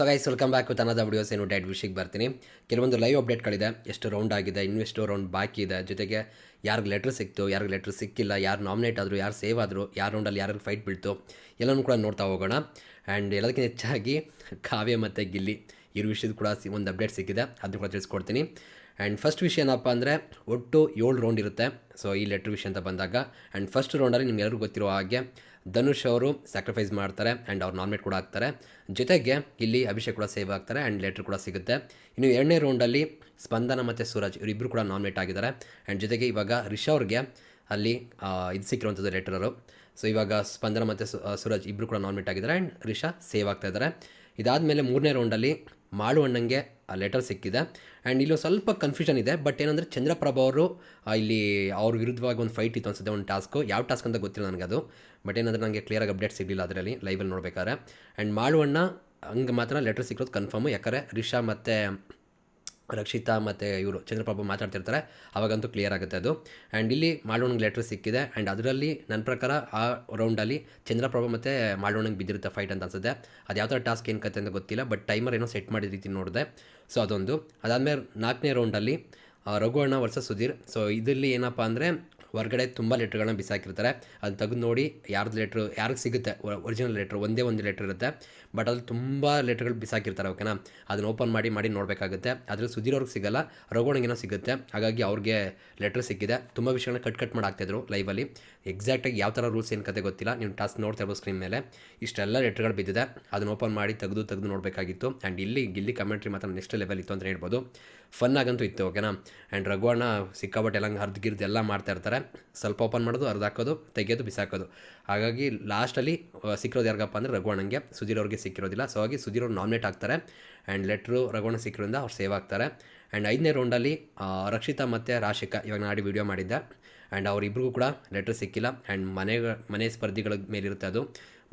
So guys welcome back with another videos ಏನು diet ವಿಷಯಕ್ಕೆ ಬರ್ತೀನಿ. ಕೆಲವೊಂದು ಲೈವ್ ಅಪ್ಡೇಟ್ಗಳಿದೆ ಎಷ್ಟು ರೌಂಡ್ ಆಗಿದೆ, ಇನ್ನೂ ಎಷ್ಟು ರೌಂಡ್ ಬಾಕಿ ಇದೆ. ಜೊತೆಗೆ ಯಾರಿಗೆ ಲೆಟ್ರ್ ಸಿಕ್ತು, ಯಾರಿಗೆ ಲೆಟ್ರ್ ಸಿಕ್ಕಿಲ್ಲ, ಯಾರು ನಾಮಿನೇಟ್ ಆದರು, ಯಾರು ಸೇವ್ ಆದರು, ಯಾರು ರೌಂಡಲ್ಲಿ ಯಾರು ಫೈಟ್ ಬೀಳ್ತು, ಎಲ್ಲನೂ ಕೂಡ ನೋಡ್ತಾ ಹೋಗೋಣ. ಆ್ಯಂಡ್ ಎಲ್ಲದಕ್ಕಿಂತ ಹೆಚ್ಚಾಗಿ ಕಾವ್ಯ ಮತ್ತು ಗಿಲ್ಲಿ ಇವ್ರ ವಿಷಯದ ಕೂಡ ಒಂದು ಅಪ್ಡೇಟ್ ಸಿಕ್ಕಿದೆ. ಅದನ್ನು ಕೂಡ ತಿಳಿಸ್ಕೊಡ್ತೀನಿ. ಆ್ಯಂಡ್ ಫಸ್ಟ್ ವಿಷಯ ಏನಪ್ಪ ಅಂದರೆ ಒಟ್ಟು ಏಳು ರೌಂಡ್ ಇರುತ್ತೆ. ಸೊ ಈ ಲೆಟ್ರ್ ವಿಷಯ ಅಂತ ಬಂದಾಗ ಆ್ಯಂಡ್ ಫಸ್ಟ್ ರೌಂಡಲ್ಲಿ ನಿಮ್ಗೆಲ್ಲರಿಗೂ ಗೊತ್ತಿರೋ ಹಾಗೆ ಧನುಷ್ ಅವರು ಸ್ಯಾಕ್ರಿಫೈಸ್ ಮಾಡ್ತಾರೆ ಆ್ಯಂಡ್ ಅವ್ರು ನಾಮಿನೇಟ್ ಕೂಡ ಆಗ್ತಾರೆ. ಜೊತೆಗೆ ಇಲ್ಲಿ ಅಭಿಷೇಕ್ ಕೂಡ ಸೇವ್ ಆಗ್ತಾರೆ ಆ್ಯಂಡ್ ಲೆಟ್ರ್ ಕೂಡ ಸಿಗುತ್ತೆ. ಇನ್ನು ಎರಡನೇ ರೌಂಡಲ್ಲಿ ಸ್ಪಂದನ ಮತ್ತು ಸೂರಜ್ ಇವರಿಬ್ಬರು ಕೂಡ ನಾಮಿನೇಟ್ ಆಗಿದ್ದಾರೆ. ಆ್ಯಂಡ್ ಜೊತೆಗೆ ಇವಾಗ ರಿಷ್ ಅವ್ರಿಗೆ ಅಲ್ಲಿ ಇದು ಸಿಕ್ಕಿರುವಂಥದ್ದು ಲೆಟರರು ಸೊ ಇವಾಗ ಸ್ಪಂದನ ಮತ್ತು ಸೂರಜ್ ಇಬ್ಬರು ಕೂಡ ನಾಮಿನೇಟ್ ಆಗಿದ್ದಾರೆ ಆ್ಯಂಡ್ ರಿಷಾ ಸೇವ್ ಆಗ್ತಾ ಇದ್ದಾರೆ. ಇದಾದಮೇಲೆ ಮೂರನೇ ರೌಂಡಲ್ಲಿ ಆ ಲೆಟರ್ ಸಿಕ್ಕಿದೆ. ಆ್ಯಂಡ್ ಇಲ್ಲಿ ಸ್ವಲ್ಪ ಕನ್ಫ್ಯೂಷನ್ ಇದೆ ಬಟ್ ಏನಂದರೆ ಚಂದ್ರಪ್ರಭ ಅವರು ಇಲ್ಲಿ ಅವ್ರ ವಿರುದ್ಧವಾಗಿ ಒಂದು ಫೈಟ್ ಇತ್ತು ಅನ್ಸುತ್ತೆ, ಒಂದು ಟಾಸ್ಕು ಯಾವ ಟಾಸ್ಕ್ ಅಂತ ಗೊತ್ತಿಲ್ಲ ನನಗೆ ಅದು ಬಟ್ ಏನಂದರೆ ನನಗೆ ಕ್ಲಿಯರಾಗಿ ಅಪ್ಡೇಟ್ ಸಿಗಲಿಲ್ಲ ಅದರಲ್ಲಿ ಲೈವಲ್ಲಿ ನೋಡ್ಬೇಕಾದ್ರೆ. ಆ್ಯಂಡ್ ಮಾಳು ಅಣ್ಣ ಹಂಗೆ ಮಾತ್ರ ಲೆಟರ್ ಸಿಕ್ಕೋದು ಕನ್ಫರ್ಮು ಯಾಕಂದರೆ ರಿಷಾ ಮತ್ತು ರಕ್ಷಿತಾ ಮತ್ತು ಇವರು ಚಂದ್ರಪ್ರಭು ಮಾತಾಡ್ತಿರ್ತಾರೆ, ಅವಾಗಂತೂ ಕ್ಲಿಯರ್ ಆಗುತ್ತೆ ಅದು. ಆ್ಯಂಡ್ ಇಲ್ಲಿ ಮಾಡೋಣಂಗೆ ಲೆಟ್ರ್ ಸಿಕ್ಕಿದೆ ಆ್ಯಂಡ್ ಅದರಲ್ಲಿ ನನ್ನ ಪ್ರಕಾರ ಆ ರೌಂಡಲ್ಲಿ ಚಂದ್ರಪ್ರಭು ಮತ್ತು ಮಾಳೋಣಿಗೆ ಬಿದ್ದಿರುತ್ತೆ ಫೈಟ್ ಅಂತ ಅನ್ಸುತ್ತೆ. ಅದು ಯಾವ ಥರ ಟಾಸ್ಕ್ ಏನು ಕತೆ ಅಂತ ಗೊತ್ತಿಲ್ಲ ಬಟ್ ಟೈಮರ್ ಏನೋ ಸೆಟ್ ಮಾಡಿದ ರೀತಿ ನೋಡಿದೆ. ಸೊ ಅದೊಂದು. ಅದಾದಮೇಲೆ ನಾಲ್ಕನೇ ರೌಂಡಲ್ಲಿ ರಘು ಅಣ್ಣ ವರ್ಸಸ್ ಸುಧೀರ್. ಸೊ ಇದರಲ್ಲಿ ಏನಪ್ಪ ಅಂದರೆ ಹೊರಗಡೆ ತುಂಬ ಲೆಟ್ರ್ಗಳನ್ನ ಬಿಸಾಕಿರ್ತಾರೆ. ಅದು ತೆಗೆದು ನೋಡಿ ಯಾರ್ದು ಲೆಟ್ರ್ ಯಾರಿಗೆ ಸಿಗುತ್ತೆ? ಒರಿಜಿನಲ್ ಲೆಟ್ರ್ ಒಂದೇ ಒಂದು ಲೆಟ್ರ್ ಇರುತ್ತೆ. ಬಟ್ ಅಲ್ಲಿ ತುಂಬ ಲೆಟ್ರ್ಗಳು ಬಿಸಾಕಿರ್ತಾರೆ ಓಕೆನಾ ಅದನ್ನ ಓಪನ್ ಮಾಡಿ ಮಾಡಿ ನೋಡಬೇಕಾಗುತ್ತೆ. ಅದ್ರಲ್ಲಿ ಸುಧೀರ್ ಅವ್ರಿಗೆ ಸಿಗಲ್ಲ, ರಘುವಣಿಗೇನೋ ಸಿಗುತ್ತೆ. ಹಾಗಾಗಿ ಅವ್ರಿಗೆ ಲೆಟ್ರ್ ಸಿಕ್ಕಿದೆ. ತುಂಬ ವಿಷಯಗಳನ್ನ ಕಟ್ ಕಟ್ ಮಾಡಾಕ್ತಿದ್ರು ಲೈವಲ್ಲಿ ಎಕ್ಸಾಕ್ಟಾಗಿ ಯಾವ ಥರ ರೂಲ್ಸ್ ಏನು ಕತೆ ಗೊತ್ತಿಲ್ಲ. ನೀವು ಟಾಸ್ಕ್ ನೋಡ್ತಾ ಇರ್ಬೋದು ಸ್ಕ್ರೀನ್ ಮೇಲೆ. ಇಷ್ಟೆಲ್ಲ ಲೆಟ್ರ್ಗಳು ಬಿದ್ದಿದೆ. ಅದನ್ನ ಓಪನ್ ಮಾಡಿ ತೆಗೆದು ತೆಗೆದು ನೋಡಬೇಕಾಗಿತ್ತು. ಆ್ಯಂಡ್ ಇಲ್ಲಿ ಗಿಲ್ಲಿ ಕಮೆಂಟ್ರಿ ಮಾತ್ರ ನೆಕ್ಸ್ಟ್ ಲೆವೆಲ್ ಇತ್ತು ಅಂತ ಹೇಳ್ಬೋದು. ಫನ್ ಆಗಂತೂ ಇತ್ತು ಓಕೆನಾ ಆ್ಯಂಡ್ ರಘುವಣ್ಣ ಸಿಕ್ಕಾಬಟ್ಟೆ ಎಲ್ಲ ಹರ್ದು ಗಿರ್ದು ಎಲ್ಲ ಮಾಡ್ತಾ ಇರ್ತಾರೆ. ಸ್ವಲ್ಪ ಓಪನ್ ಮಾಡೋದು, ಅರ್ಧ ಹಾಕೋದು, ತೆಗೆಯೋದು, ಬಿಸಾಕೋದು. ಹಾಗಾಗಿ ಲಾಸ್ಟಲ್ಲಿ ಸಿಕ್ಕಿರೋದು ಯಾರಿಗಪ್ಪ ಅಂದರೆ ರಘುವಣ್ಣಂಗೆ ಸುಧೀರ್ ಅವ್ರಿಗೆ ಸಿಕ್ಕಿರೋದಿಲ್ಲ. ಸೊ ಹಾಗೆ ಸುಧೀರ್ ಅವ್ರು ನಾಮಿನೇಟ್ ಆಗ್ತಾರೆ. ಆ್ಯಂಡ್ ಲೆಟ್ರು ರಘುವಣ್ಣ ಸಿಕ್ಕಿರೋದ್ರಿಂದ ಅವ್ರು ಸೇವ್ ಆಗ್ತಾರೆ. ಆ್ಯಂಡ್ ಐದನೇ ರೌಂಡಲ್ಲಿ ರಕ್ಷಿತಾ ಮತ್ತು ರಾಶಿಕಾ ಇವಾಗ ನಾಡಿ ವೀಡಿಯೋ ಮಾಡಿದ್ದೆ. ಆ್ಯಂಡ್ ಅವರಿಬ್ರಿಗೂ ಕೂಡ ಲೆಟ್ರ್ ಸಿಕ್ಕಿಲ್ಲ. ಆ್ಯಂಡ್ ಮನೆ ಮನೆ ಸ್ಪರ್ಧಿಗಳ ಮೇಲಿರುತ್ತೆ ಅದು.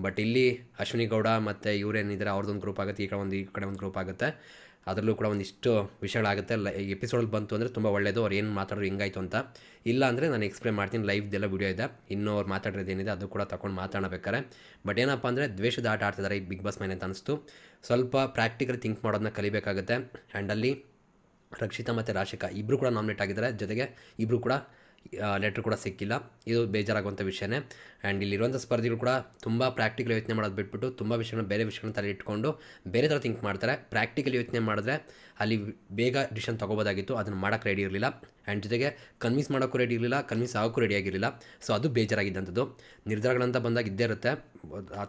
ಬಟ್ ಇಲ್ಲಿ ಅಶ್ವಿನಿ ಗೌಡ ಮತ್ತು ಇವರೇನಿದ್ದಾರೆ ಅವ್ರದ್ದೊಂದು ಗ್ರೂಪ್ ಆಗುತ್ತೆ, ಈ ಕಡೆ ಒಂದು, ಈ ಕಡೆ ಒಂದು ಗ್ರೂಪ್ ಆಗುತ್ತೆ. ಅದರಲ್ಲೂ ಕೂಡ ಒಂದಿಷ್ಟು ವಿಷಯಗಳಾಗುತ್ತೆ ಲ ಎಪಿಸೋಡಲ್ಲಿ ಬಂತು ಅಂದರೆ ತುಂಬ ಒಳ್ಳೆಯದು ಅವ್ರು ಏನು ಮಾತಾಡೋರು ಹೆಂಗಾಯ್ತು ಅಂತ. ಇಲ್ಲ ಅಂದರೆ ನಾನು ಎಕ್ಸ್ಪ್ಲೇನ್ ಮಾಡ್ತೀನಿ ಲೈವ್ದೆಲ್ಲ ವಿಡಿಯೋ ಇದೆ. ಇನ್ನೂ ಅವ್ರು ಏನಿದೆ ಅದು ಕೂಡ ತಗೊಂಡು ಮಾತಾಡಬೇಕಾರೆ. ಬಟ್ ಏನಪ್ಪ ಅಂದರೆ ದ್ವೇಷದ ಆಟ ಆಡ್ತಿದ್ದಾರೆ ಈ ಬಿಗ್ ಬಾಸ್ ಮೈನ್ ಅಂತ ಅನಿಸ್ತು. ಸ್ವಲ್ಪ ಪ್ರಾಕ್ಟಿಕಲ್ ಥಿಂಕ್ ಮಾಡೋದನ್ನ ಕಲಿಬೇಕಾಗುತ್ತೆ. ಆ್ಯಂಡ್ ಅಲ್ಲಿ ರಕ್ಷಿತಾ ಮತ್ತು ರಾಶಿಕಾ ಇಬ್ಬರು ಕೂಡ ನಾಮಿನೇಟ್ ಆಗಿದ್ದಾರೆ. ಜೊತೆಗೆ ಇಬ್ಬರು ಕೂಡ ಲೆಟ್ರ್ ಕೂಡ ಸಿಕ್ಕಿಲ್ಲ. ಇದು ಬೇಜಾರಾಗುವಂಥ ವಿಷಯನೇ. ಆ್ಯಂಡ್ ಇಲ್ಲಿರುವಂಥ ಸ್ಪರ್ಧಿಗಳು ಕೂಡ ತುಂಬ ಪ್ರಾಕ್ಟಿಕಲ್ ಯೋಚನೆ ಮಾಡೋದು ಬಿಟ್ಬಿಟ್ಟು ತುಂಬ ವಿಷಯಗಳನ್ನ ಬೇರೆ ವಿಷಯಗಳನ್ನ ತಲೆ ಇಟ್ಕೊಂಡು ಬೇರೆ ಥರ ಥಿಂಕ್ ಮಾಡ್ತಾರೆ. ಪ್ರಾಕ್ಟಿಕಲ್ ಯೋಚನೆ ಮಾಡಿದ್ರೆ ಅಲ್ಲಿ ಬೇಗ ಡಿಸಿಷನ್ ತೊಗೋಬೋದಾಗಿತ್ತು. ಅದನ್ನು ಮಾಡೋಕ್ಕೆ ರೆಡಿ ಇರಲಿಲ್ಲ. ಆ್ಯಂಡ್ ಜೊತೆಗೆ ಕನ್ವಿನ್ಸ್ ಮಾಡೋಕ್ಕೂ ರೆಡಿ ಇರಲಿಲ್ಲ. ಕನ್ವಿನ್ಸ್ ಆಗೋಕ್ಕೂ ರೆಡಿ ಆಗಿರಲಿಲ್ಲ. ಸೊ ಅದು ಬೇಜಾರಾಗಿದ್ದಂಥದ್ದು ನಿರ್ಧಾರಗಳಂತ ಬಂದಾಗ ಇದ್ದೇ ಇರುತ್ತೆ.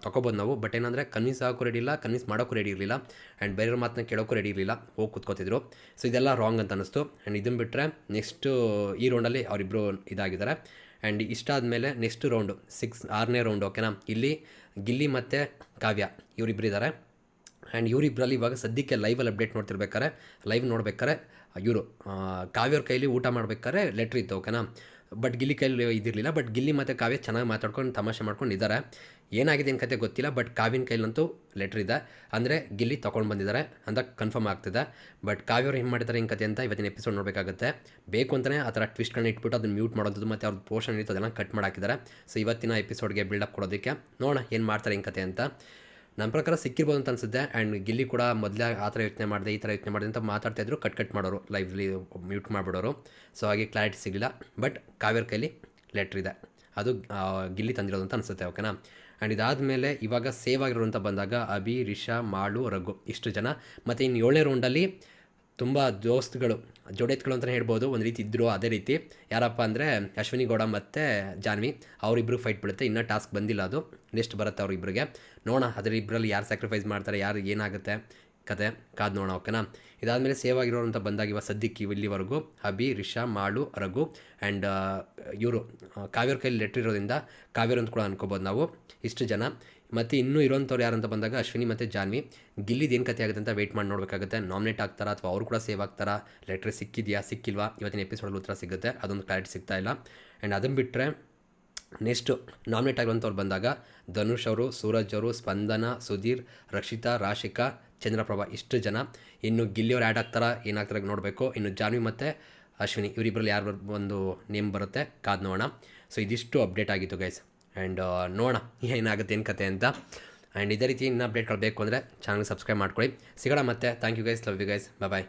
ತೊಗೊಬೋದು ನಾವು. ಬಟ್ ಏನಂದರೆ ಕನ್ವಿನ್ಸ್ ಆಗೋಕ್ಕೂ ರೆಡಿ ಇಲ್ಲ. ಕನ್ವಿನ್ಸ್ ಮಾಡೋಕ್ಕೂ ರೆಡಿ ಇರಲಿಲ್ಲ. ಆ್ಯಂಡ್ ಬೇರೆಯವ್ರ ಮಾತನ್ನ ಕೇಳೋಕ್ಕೂ ರೆಡಿ ಇರಲಿಲ್ಲ. ಹೋಗಿ ಕೂತ್ಕೋತಿದ್ರು. ಸೊ ಇದೆಲ್ಲ ರಾಂಗ್ ಅಂತ ಅನ್ನಿಸ್ತು. ಆ್ಯಂಡ್ ಇದನ್ನು ಬಿಟ್ಟರೆ ನೆಕ್ಸ್ಟು ಈ ರೌಂಡಲ್ಲಿ ಅವರಿಬ್ಬರು ಇದಾಗಿದ್ದಾರೆ. ಆ್ಯಂಡ್ ಇಷ್ಟಾದ ಮೇಲೆ ನೆಕ್ಸ್ಟ್ ರೌಂಡು ಸಿಕ್ಸ್ ಆರನೇ ರೌಂಡ್ ಓಕೆನಾ ಇಲ್ಲಿ ಗಿಲ್ಲಿ ಮತ್ತು ಕಾವ್ಯ ಇವರಿಬ್ಬರು ಇದ್ದಾರೆ ಆ್ಯಂಡ್ ಇವರಿಬ್ಬರಲ್ಲಿ ಇವಾಗ ಸದ್ಯಕ್ಕೆ ಲೈವಲ್ಲಿ ಅಪ್ಡೇಟ್ ನೋಡ್ತಿರ್ಬೇಕಾರೆ ಲೈವ್ ನೋಡ್ಬೇಕಾರೆ ಇವರು ಕಾವ್ಯವ್ರ ಕೈಲಿ ಊಟ ಮಾಡ್ಬೇಕಾದ್ರೆ ಲೆಟ್ರ್ ಇತ್ತು ಓಕೆನಾ ಬಟ್ ಗಿಲ್ಲಿ ಕೈಲಿ ಇದಿರಲಿಲ್ಲ ಬಟ್ ಗಿಲ್ಲಿ ಮತ್ತು ಕಾವ್ಯ ಚೆನ್ನಾಗಿ ಮಾತಾಡ್ಕೊಂಡು ತಮಾಷೆ ಮಾಡ್ಕೊಂಡು ಇದ್ದಾರೆ ಏನಾಗಿದೆ ಏನು ಕತೆ ಗೊತ್ತಿಲ್ಲ ಬಟ್ ಕಾವಿನ ಕೈಲಂತೂ ಲೆಟ್ರ್ ಇದೆ. ಅಂದರೆ ಗಿಲ್ಲಿ ತೊಗೊಂಡು ಬಂದಿದ್ದಾರೆ ಅಂತ ಕನ್ಫರ್ಮ್ ಆಗ್ತಿದೆ. ಬಟ್ ಕಾವ್ಯವ್ರು ಏನು ಮಾಡಿದ್ದಾರೆ ಏನು ಕತೆ ಅಂತ ಇವತ್ತಿನ ಎಪಿಸೋಡ್ ನೋಡಬೇಕಾಗುತ್ತೆ. ಬೇಕು ಅಂತಲೇ ಆ ಥರ ಟ್ವಿಸ್ಟ್ಗಳನ್ನ ಇಟ್ಬಿಟ್ಟು ಅದನ್ನು ಮ್ಯೂಟ್ ಮಾಡೋದು ಮತ್ತು ಅವ್ರದ್ದು ಪೋರ್ಷನ್ ಅದೆಲ್ಲ ಕಟ್ ಮಾಡಾಕಿದ್ದಾರೆ. ಸೊ ಇವತ್ತಿನ ಎಪಿಸೋಡ್ಗೆ ಬಿಲ್ಡಪ್ ಕೊಡೋದಕ್ಕೆ ನೋಡೋಣ ಏನು ಮಾಡ್ತಾರೆ ಏನು ಕತೆ ಅಂತ. ನನ್ನ ಪ್ರಕಾರ ಸಿಕ್ಕಿರ್ಬೋದು ಅಂತ ಅನ್ಸುತ್ತೆ. ಆ್ಯಂಡ್ ಗಿಲ್ಲಿ ಕೂಡ ಮೊದಲೇ ಆ ಥರ ಯೋಚನೆ ಮಾಡಿದೆ, ಈ ಥರ ಯೋಚನೆ ಮಾಡಿದೆ ಅಂತ ಮಾತಾಡ್ತಾ ಇದ್ರು ಕಟ್ ಕಟ್ ಮಾಡೋರು ಲೈವ್ಲಿ ಮ್ಯೂಟ್ ಮಾಡಿಬಿಡೋರು. ಸೊ ಹಾಗೆ ಕ್ಲಾರಿಟಿ ಸಿಗಲಿಲ್ಲ. ಬಟ್ ಕಾವ್ಯರ್ ಕೈಲಿ ಲೆಟ್ರ್ ಇದೆ. ಅದು ಗಿಲ್ಲಿ ತಂದಿರೋದು ಅಂತ ಅನಿಸುತ್ತೆ ಓಕೆನಾ ಆ್ಯಂಡ್ ಇದಾದಮೇಲೆ ಇವಾಗ ಸೇವ್ ಆಗಿರೋರು ಅಂತ ಬಂದಾಗ ಅಭಿ, ರಿಷಾ, ಮಾಳು, ರಘು, ಇಷ್ಟು ಜನ. ಮತ್ತು ಇನ್ನು ಏಳನೇ ರೌಂಡಲ್ಲಿ ತುಂಬ ದೋಸ್ತ್ಗಳು, ಜೋಡೆತ್ಗಳು ಅಂತಲೇ ಹೇಳ್ಬೋದು. ಒಂದು ರೀತಿ ಇದ್ದರು ಅದೇ ರೀತಿ. ಯಾರಪ್ಪ ಅಂದರೆ ಅಶ್ವಿನಿ ಗೌಡ ಮತ್ತು ಜಾನ್ವಿ ಅವರಿಬ್ಬರು ಫೈಟ್ ಬೀಳುತ್ತೆ. ಇನ್ನೂ ಟಾಸ್ಕ್ ಬಂದಿಲ್ಲ ಅದು. ನೆಕ್ಸ್ಟ್ ಬರುತ್ತೆ ಅವರಿಬ್ಬರಿಗೆ ನೋಡೋಣ ಅದರ ಇಬ್ಬರಲ್ಲಿ ಯಾರು ಸ್ಯಾಕ್ರಿಫೈಸ್ ಮಾಡ್ತಾರೆ, ಯಾರು ಏನಾಗುತ್ತೆ. ಕತೆ ಕಾದು ನೋಡೋಣ, ಓಕೆನಾ? ಇದಾದಮೇಲೆ ಸೇವ್ ಆಗಿರೋರು ಅಂತ ಬಂದಾಗ ಇವಾಗ ಸದ್ಯಕ್ಕೆ ಇಲ್ಲಿವರೆಗೂ ಹಬಿ, ರಿಷಾ, ಮಾಳು, ರಘು ಆ್ಯಂಡ್ ಇವರು ಕಾವ್ಯರ ಕೈಯಲ್ಲಿ ಲೆಟ್ರ್ ಇರೋದ್ರಿಂದ ಕಾವ್ಯರು ಅಂತ ಕೂಡ ಅನ್ಕೋಬೋದು ನಾವು. ಇಷ್ಟು ಜನ. ಮತ್ತು ಇನ್ನೂ ಇರೋಂಥವ್ರು ಯಾರು ಅಂತ ಬಂದಾಗ ಅಶ್ವಿನಿ ಮತ್ತು ಜಾನ್ವಿ. ಗಿಲ್ಲಿದು ಏನು ಕತೆ ಆಗುತ್ತೆ ಅಂತ ವೆಯ್ಟ್ ಮಾಡಿ ನೋಡಬೇಕಾಗುತ್ತೆ. ನಾಮಿನೇಟ್ ಆಗ್ತಾರಾ ಅಥವಾ ಅವರು ಕೂಡ ಸೇವ್ ಆಗ್ತಾರಾ? ಲೆಟ್ರ್ ಸಿಕ್ಕಿದೆಯಾ, ಸಿಕ್ಕಿಲ್ವಾ? ಇವತ್ತಿನ ಎಪಿಸೋಡಲ್ಲಿ ಉತ್ತರ ಸಿಗುತ್ತೆ. ಅದೊಂದು ಕ್ಲಾರಿಟಿ ಸಿಗ್ತಾ ಇಲ್ಲ. ಆ್ಯಂಡ್ ಅದನ್ನು ಬಿಟ್ಟರೆ ನೆಕ್ಸ್ಟು ನಾಮಿನೇಟ್ ಆಗಿರುವಂಥವ್ರು ಬಂದಾಗ ಧನುಷ್ ಅವರು, ಸೂರಜ್ ಅವರು, ಸ್ಪಂದನ, ಸುಧೀರ್, ರಕ್ಷಿತಾ, ರಾಶಿಕಾ ಚಂದ್ರಪ್ರಭಾ ಇಷ್ಟು ಜನ. ಇನ್ನು ಗಿಲ್ಲಿಯವ್ರು ಆ್ಯಡ್ ಆಗ್ತಾರ, ಏನಾಗ್ತಾರೆ ನೋಡಬೇಕು. ಇನ್ನು ಜಾನ್ವಿ ಮತ್ತು ಅಶ್ವಿನಿ ಇವರಿಬ್ಬರಲ್ಲಿ ಯಾರು ಒಂದು ನೇಮ್ ಬರುತ್ತೆ, ಕಾದು ನೋಡೋಣ. ಸೊ ಇದಿಷ್ಟು ಅಪ್ಡೇಟ್ ಆಗಿತ್ತು ಗೈಸ್ ಆ್ಯಂಡ್ ನೋಡೋಣ, ಏನಾಗುತ್ತೆ, ಏನು ಕತೆ ಅಂತ. ಆ್ಯಂಡ್ ಇದೇ ರೀತಿ ಇನ್ನು ಅಪ್ಡೇಟ್ಗಳು ಬೇಕು ಅಂದರೆ ಚಾನಲ್ ಸಬ್ಸ್ಕ್ರೈಬ್ ಮಾಡ್ಕೊಳ್ಳಿ. ಸಿಗೋಣ ಮತ್ತೆ. Thank you guys love you guys bye